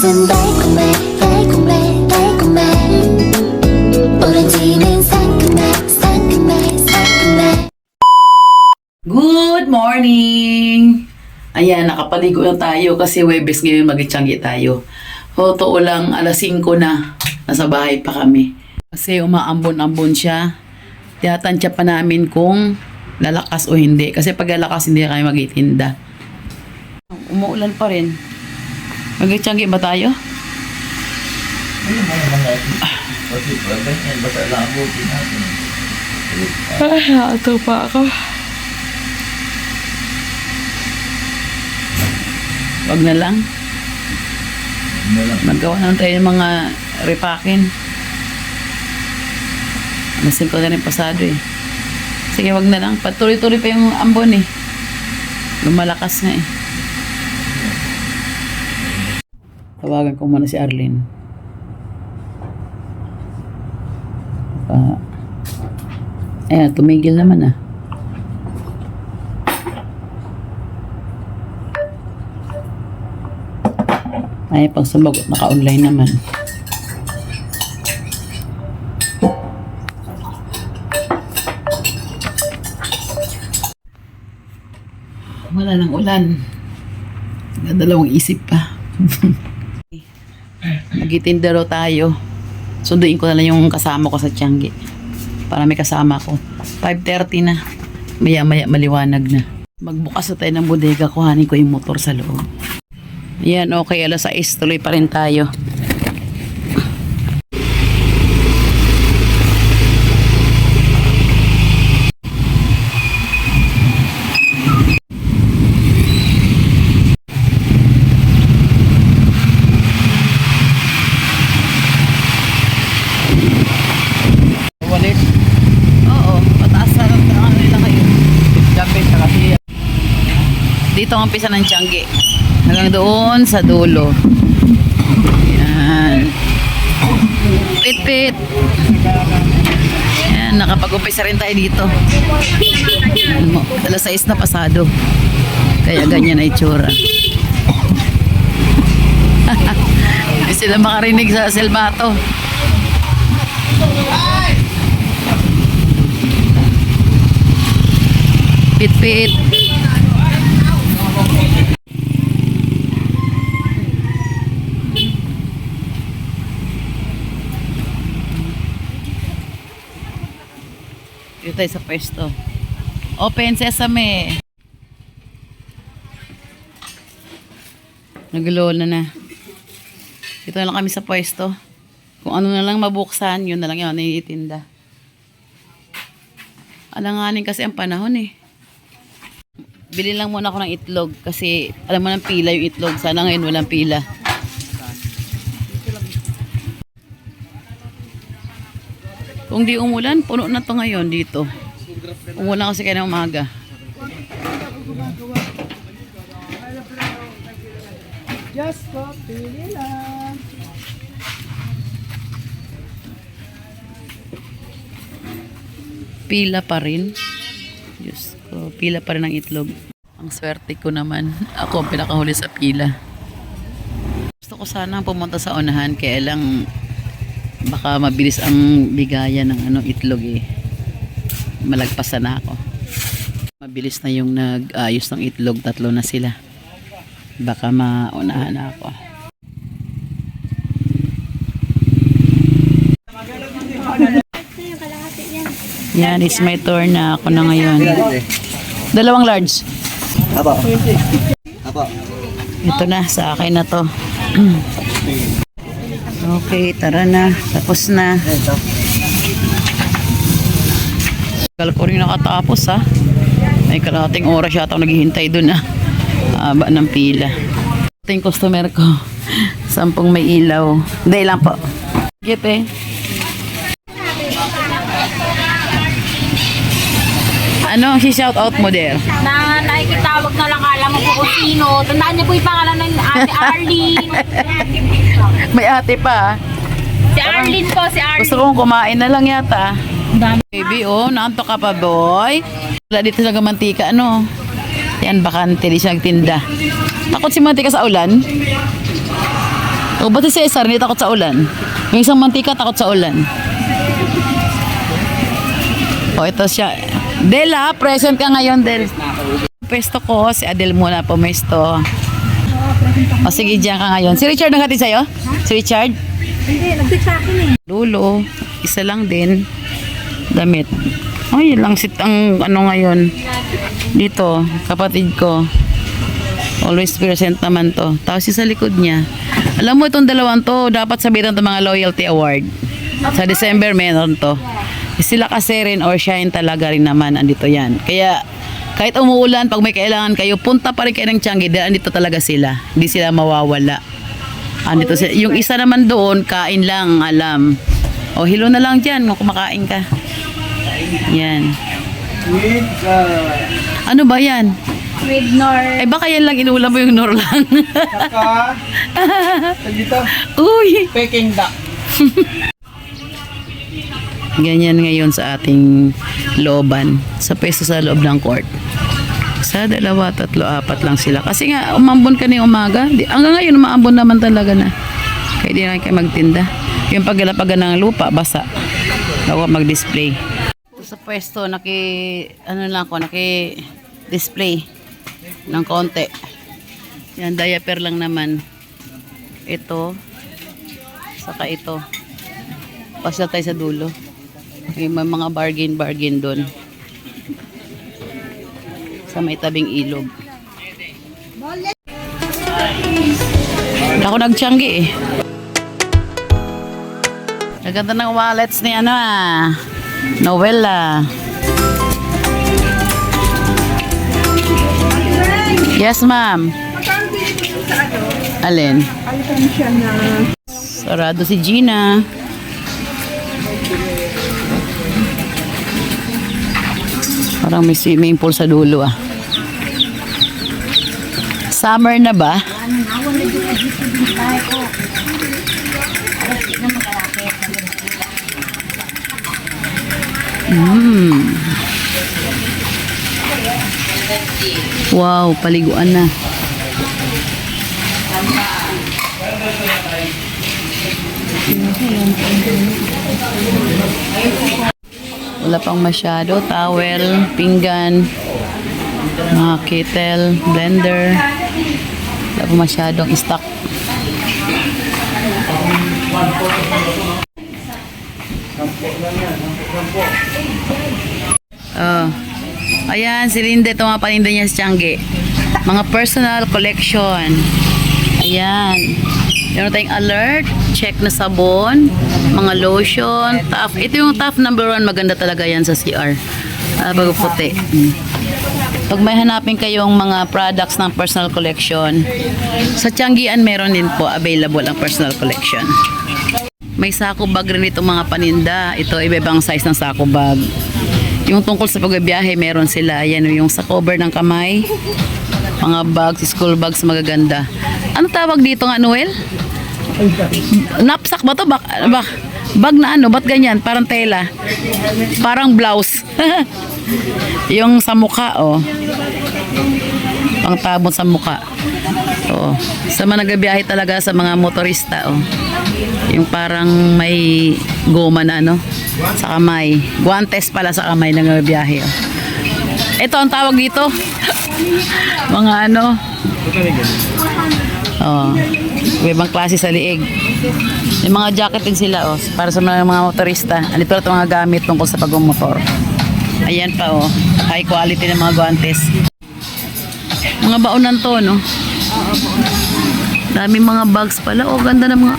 것은 달콤해 달콤해 달콤해 오렌지는 상큼해 상큼해 상큼해 Good morning! Ayan, nakapaligo na tayo kasi Webes ngayon magitsanggi tayo. Totoo lang, alas 5 na. Nasa bahay pa kami. Kasi umaambon-ambon siya. Tiyatansya pa namin kung lalakas o hindi. Kasi pag lalakas, hindi na kami magitinda. Umuulan pa rin. Magitsanggi ba tayo? Ayun mo naman natin. Kasi pag ganyan, basta buti natin. Ah, ito pa ako. Wag na lang. Magawa na tayo ng mga repacking. Alas 5 na rin pasado eh. Sige, wag na lang. Patuloy-tuloy pa yung ambon eh. Lumalakas nga eh. Tawagan ko muna si Arlene. Ah. Ayan, tumigil naman ah. Ay, pag sumagot, naka-online naman. Wala nang ulan. Nadalawang isip pa. Magitinda raw tayo. Sunduin ko na lang yung kasama ko sa Tiangge. Para may kasama ko. 5.30 na. Maya maya maliwanag na. Magbukas na tayo ng bodega. Kuhanin ko yung motor sa loob. Yan, okay. Alas 6, tuloy pa rin tayo. Walis. Oo, pataas na lang ano nila kayo. Gabi sa kasi. Dito ang umpisa ng Tiangge. Hanggang doon sa dulo. Yan. Pit-pit. Yan, nakapag-umpisa rin tayo dito. Ano Alas 6 na pasado. Kaya ganyan ay tsura. Hindi sila makarinig sa selbato. Pit-pit. Dito tayo sa pwesto. Open sesame. Naglola na. Dito na lang kami sa pwesto. Kung ano na lang mabuksan, yun na lang yun, ano yung itinda. Alanganin kasi ang panahon eh. Bili lang muna ako ng itlog kasi alam mo ng pila yung itlog. Sana ngayon walang pila. Kung di umulan, puno na to ngayon dito. Umulan kasi kaya ng umaga. Just lang. Pila pa rin. Diyos ko, pila pa rin ang itlog. Ang swerte ko naman. Ako ang pinakahuli sa pila. Gusto ko sana pumunta sa unahan kaya lang baka mabilis ang bigayan ng ano itlog eh. Malagpasan na ako. Mabilis na yung nag-ayos ng itlog. Tatlo na sila. Baka maunahan na ako. Yan, it's my turn na ako na ngayon. Dalawang large. Apo. Apo. Ito na, sa akin na to. okay, tara na. Tapos na. Kala ko rin nakatapos ha. May kalating oras yata ako naghihintay dun ah. Haba ng pila. Ito yung customer ko. Sampung may ilaw. Hindi lang po. Get eh. Ano si shout out mo there? na nakikitawag na lang alam mo po kung sino. Tandaan niyo po yung pangalan ng Ate Arlene. May ate pa. ah. si Arlene po, si Arlene. Gusto kong kumain na lang yata. Dami. Baby, oh, naanto ka pa, boy. Wala dito sa mantika, ano? Yan, bakante, di siya nagtinda. Takot si mantika sa ulan. O, ba't si Cesar hindi takot sa ulan? Yung isang mantika takot sa ulan. O, ito siya. Del ha, present ka ngayon, Del. Pesto ko, si Adel muna pumesto. O, sige, diyan ka ngayon. Si Richard naghatid sa'yo? Si Richard? Hindi, nag-text sa akin eh. Lulo, isa lang din. Damit. Ay, lang sit ang ano ngayon. Dito, kapatid ko. Always present naman to. Tapos sa likod niya. Alam mo itong dalawang to, dapat sabitan to mga loyalty award. Sa December meron to. Sila kasi rin or shine talaga rin naman andito yan. Kaya kahit umuulan, pag may kailangan kayo, punta pa rin kayo ng Changi dahil andito talaga sila. Hindi sila mawawala. Andito sila. Yung isa naman doon, kain lang, alam. O, hilo na lang dyan kung kumakain ka. Yan. With, uh, Ano ba yan? With Nor. Eh baka yan lang inulam mo yung nor lang. saka, dito, Uy! Peking duck. Ganyan ngayon sa ating looban. Sa peso sa loob ng court. Sa dalawa, tatlo, apat lang sila. Kasi nga, umambon ka umaga. Di, hanggang ngayon, umaambon naman talaga na. Kaya di na kayo magtinda. Yung paggalapagan ng lupa, basa. Bago mag-display. Sa pwesto, naki, ano lang ako, naki-display ng konti. Yan, diaper lang naman. Ito, saka ito. Pasla tayo sa dulo. May mga bargain-bargain doon. Sa may tabing ilog. Ako nagtiyanggi eh. Naganda ng wallets ni ano ah. Novella. Yes, ma'am. Alin? Sarado si Gina. Parang may swimming pool sa dulo ah. Summer na ba? Mm. Wow, paliguan na. Wala pang masyado. Towel, pinggan, mga kettle, blender. Wala pang masyadong stock. Oh. Ayan, si Linda, ito mga paninda niya sa Tiangge. Mga personal collection. Ayan. Meron tayong alert, check na sabon, mga lotion, tough. Ito yung tough number one, maganda talaga yan sa CR. Uh, bago puti. Mm. Pag may hanapin kayong mga products ng personal collection, sa Tianggian meron din po available ang personal collection. May sako bag rin itong mga paninda. Ito, iba-ibang size ng sako bag. Yung tungkol sa pagbibiyahe, meron sila. Yan yung sa cover ng kamay. Mga bags, school bags, magaganda. Ano tawag dito nga, Noel? Knapsack ba to? Bak, bak, bag na ano? Ba't ganyan? Parang tela. Parang blouse. yung sa mukha, oh. Pang tabon sa mukha. Oh. Sa mga nagbibiyahe talaga sa mga motorista, oh. Yung parang may goma na, ano? Sa kamay. Guantes pala sa kamay ng biyahe, oh. Ito ang tawag dito. mga ano. Oh. Ibang klase sa liig. Yung mga jacket din sila, oh. Para sa mga, mga motorista. Andito ito mga gamit tungkol sa pagmumotor. Ayan pa, oh. High quality ng mga guantes. Mga baonan to, no? Daming mga bags pala. Oh, ganda ng mga...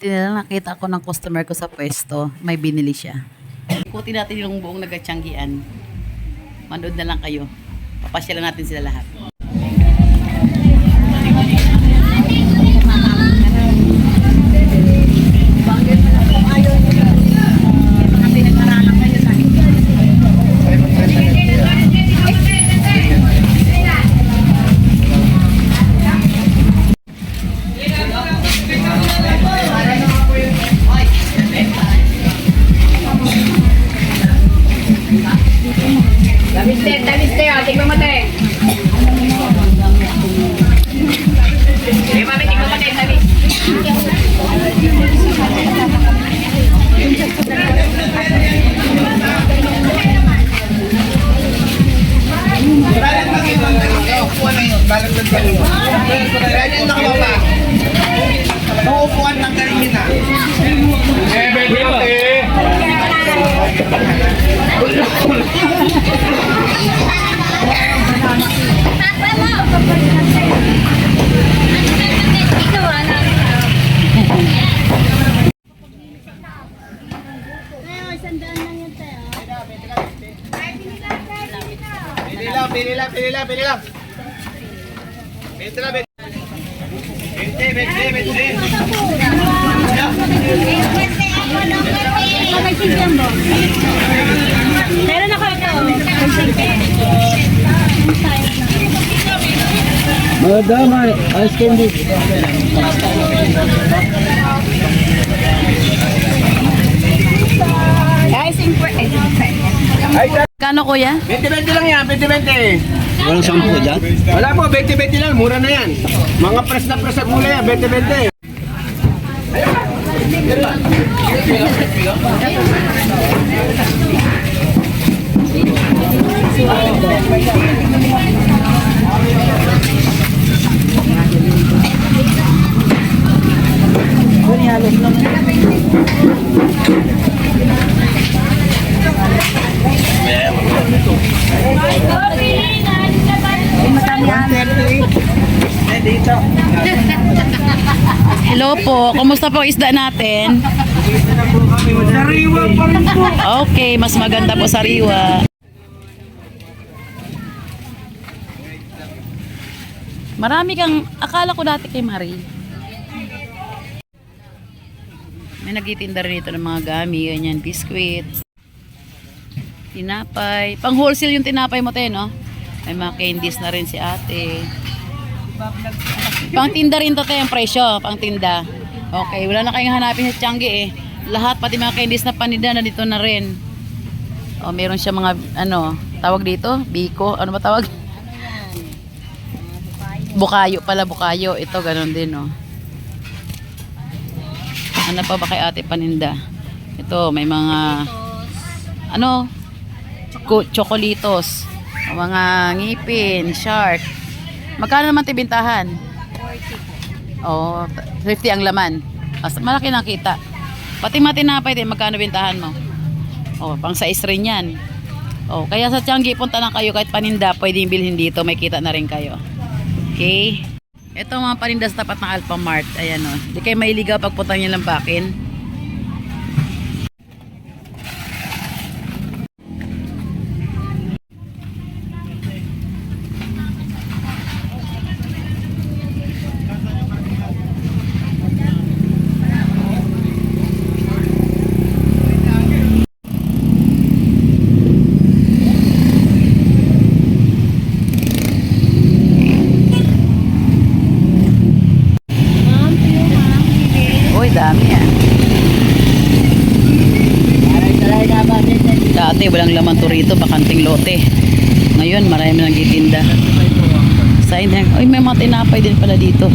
Lang nakita ko ng customer ko sa pwesto. May binili siya. Ikutin natin yung buong nagatianggian. Manood na lang kayo. Papasyalan natin sila lahat. Tamis-te, oh. Meron ako ito. Madama, ice candy. Kano kuya? 20-20 lang yan, 20-20. Walang sampu dyan? Wala po, 20-20 lang, mura na yan. Mga press na press na gulay yan, 20-20. Eh, dito. Hello po. Kumusta po isda natin? Sariwa pa rin po. Okay, mas maganda po sa riwa. Marami kang, akala ko dati kay Marie. May nagtitinda rin ito ng mga gami, ganyan, biskwit, tinapay. Pang wholesale yung tinapay mo, te, no? May mga candies na rin si ate. Pang tinda rin to, ang presyo, pang tinda. Okay, wala na kayong hanapin sa Tiangge, eh. Lahat, pati mga candies na paninda na dito na rin. O, meron siya mga, ano, tawag dito? Biko? Ano ba tawag? Bukayo pala, bukayo. Ito, ganun din, oh. Ano pa ba kay ate paninda? Ito, may mga, ano, Choco chocolitos. Mga ngipin, shark. Magkano naman tibintahan? 40 Oh, 50 ang laman. Mas malaki na kita. Pati matinapay din, magkano bintahan mo? Oh, pang size rin yan. Oh, kaya sa Tianggi, punta na kayo kahit paninda, pwedeng bilhin dito, may kita na rin kayo. Okay? Ito mga paninda sa tapat ng Alpha Mart. Ayan o. Oh. Di kayo mailigaw pag punta nyo lambakin. Uy, Dati walang laman to rito, bakanting lote. Ngayon, marami nang gitinda. Side hang. Uy, may mga tinapay din pala dito.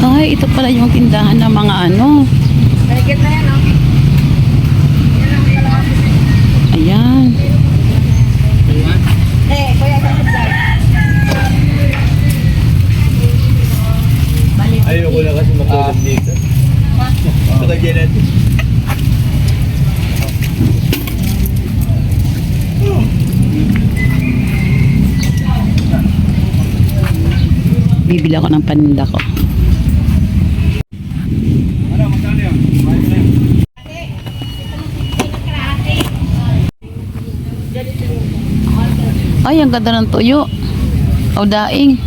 Ay, ito pala yung tindahan ng mga ano. Ayan. Ayoko na kasi matulog dito. Oh. Nalagyan natin. Bibili ako ng paninda ko. Ay, ang ganda ng tuyo. O daing.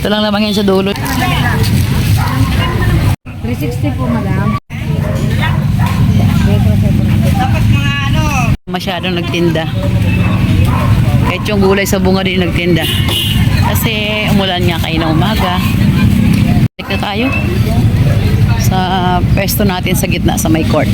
Ito lang naman yan sa dulo. 360 po, madam. Masyadong nagtinda. Kahit yung gulay sa bunga din nagtinda. Kasi umulan nga kayo ng umaga. Balik na tayo sa pesto natin sa gitna sa may court.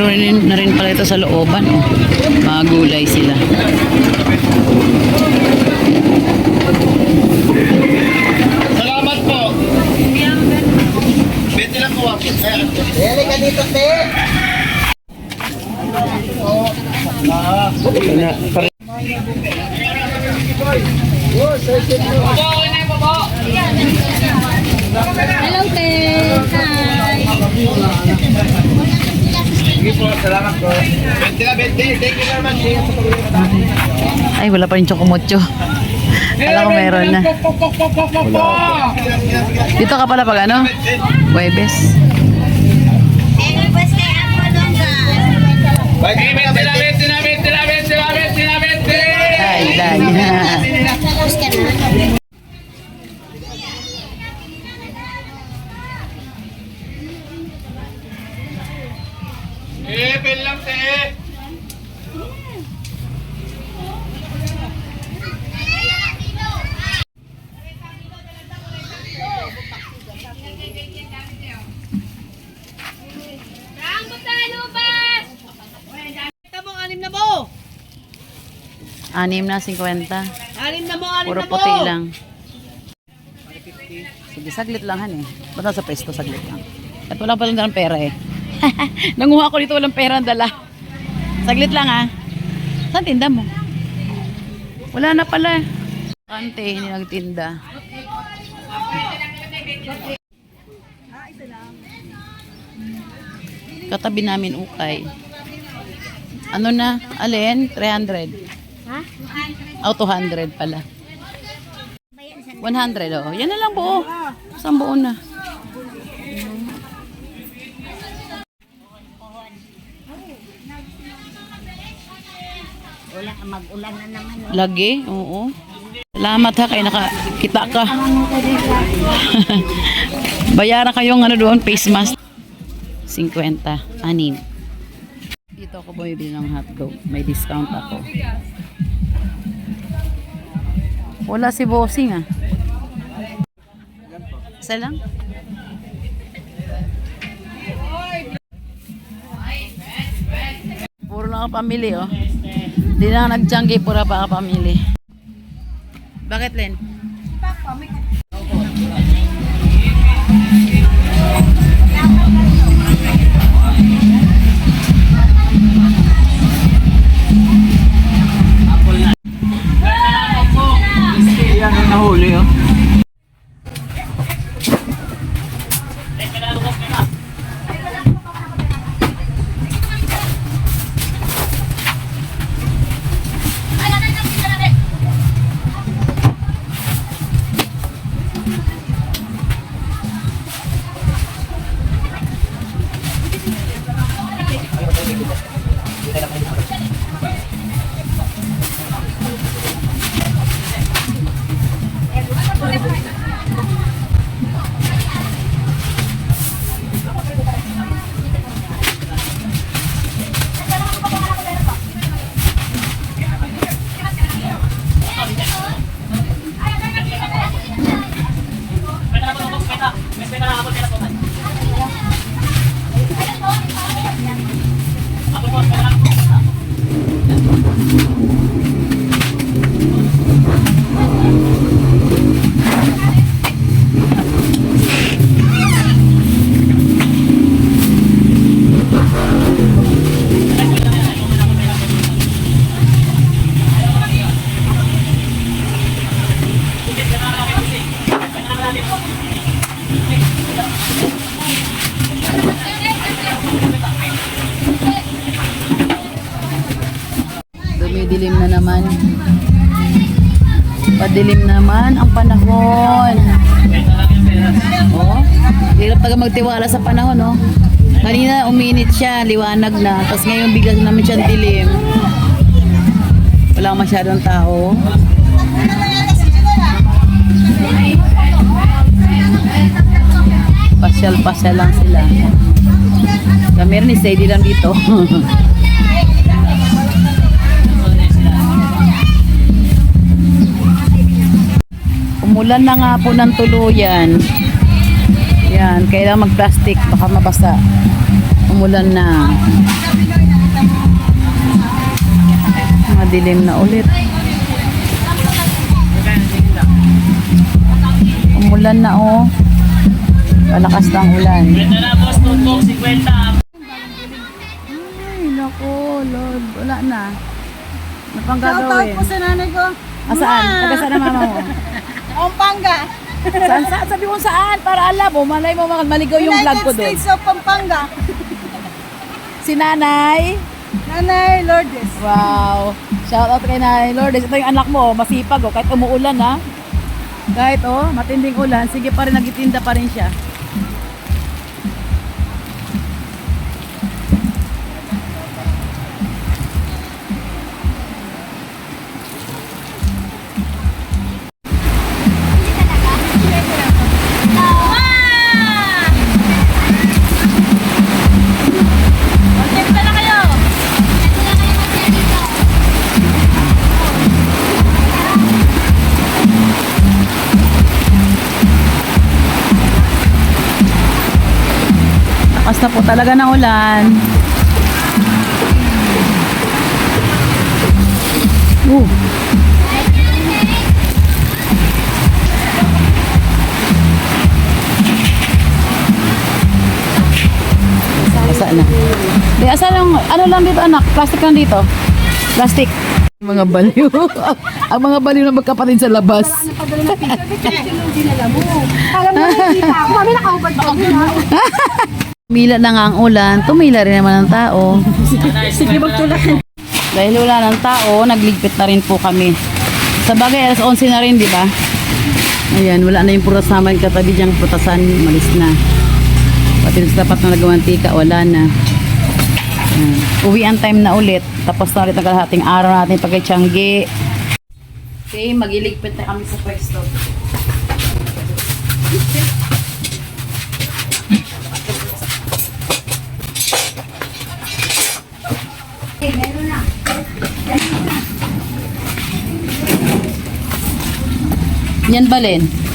Meron rin, na rin pala ito sa looban. Oh. Mga gulay sila. Salamat po. 20 lang po. Dali ka dito, te. Hello, te. Hi. Sige po, salamat po. 20 lang, 20. Thank you very much. Sa. Ay, wala pa rin chocomocho. Alam ko meron na. Dito ka pala pag ano? Huwebes. Bye, 20 lang, 20 lang, 20 Anim na, 50. Anim na mo, anim Puro na mo. puti lang. Sige, saglit lang han eh. Basta sa pesto, saglit lang. At wala pa lang dalang pera eh. Nanguha ko dito, walang pera ang dala. Saglit lang ah. Saan tinda mo? Wala na pala. Kante, hindi nagtinda. Katabi namin ukay. Ano na? Alin? 300. Ha? Oh, 200 pala. 100, oh. Yan na lang buo. Isang buo na. Wala, mag-ulan na naman. Lagi, oo. Salamat ha, kaya nakakita ka. Bayaran kayong ano doon, face mask. 50, anim. Dito ako bumibili ng hotdog. May discount ako. Wala si bossing ah. Isa lang? Puro lang ang pamili oh. Hindi na nagtiyanggi, pura pa ang pamili. Bakit, Len? Naman. Padilim naman ang panahon. Oh, hirap taga magtiwala sa panahon, no? Kanina uminit siya, liwanag na. Tapos ngayon bigla naman siyang dilim. Wala masyadong tao. Pasyal-pasyal lang sila. Kami rin, steady lang dito. Umulan na nga po ng tuluyan. Yan, kailangan mag-plastic, baka mabasa. Umulan na. Madilim na ulit. Umulan na oh. Palakas ng ulan. Ay, naku, Lord. Wala na. Ano pang gagawin? po sa nanay ko. Asaan? Taga saan ang mama mo? Pampanga. Saan, saan? Sabi mo saan? Para alam mo, malay mo maligaw yung vlog ko doon. States of Pampanga. Si nanay. Nanay Lourdes. Wow. Shout out kay nanay Lourdes. Ito yung anak mo, masipag oh. Kahit umuulan ha. Kahit oh, matinding ulan, sige pa rin, nagtitinda pa rin siya. Talaga ng ulan. Uh. Basa na. Di, asan yung, ano lang dito anak? Plastic lang dito? Plastic. Mga baliw. Ang mga baliw na magkapatid sa labas. Alam mo, nakikita ako. Kami nakaubad pa Tumila na nga ang ulan, tumila rin naman ang tao. Sige, magtulak. Dahil wala ng tao, nagligpit na rin po kami. Sa bagay, alas 11 na rin, di ba? Ayan, wala na yung prutas naman katabi diyang prutasan, malis na. Pati sa tapat na nagawang tika, wala na. Ayan. Uwian time na ulit. Tapos na ulit ang kalahating araw natin pagkachanggi. Okay, magiligpit na kami sa pwesto. Yan ba?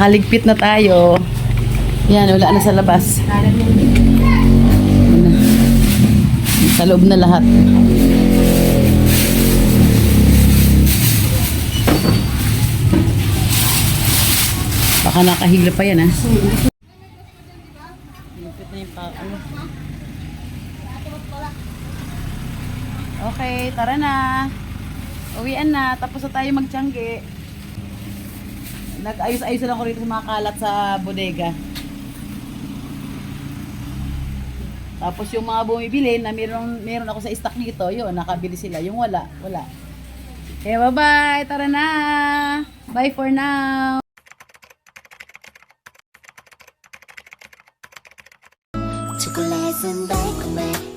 Nakaligpit na tayo. Yan, wala na sa labas. Sa loob na lahat. Baka nakahigla pa yan, ha? Ligpit na yung pa- ano. Okay, tara na. Uwian na, tapos na tayo magtiyangge. Nag-ayos-ayos lang ko rito sa mga kalat sa bodega. Tapos yung mga bumibili na meron, meron ako sa stock nito, yun, nakabili sila. Yung wala, wala. Okay, bye-bye. Tara na. Bye for now. Chocolate sundae kumain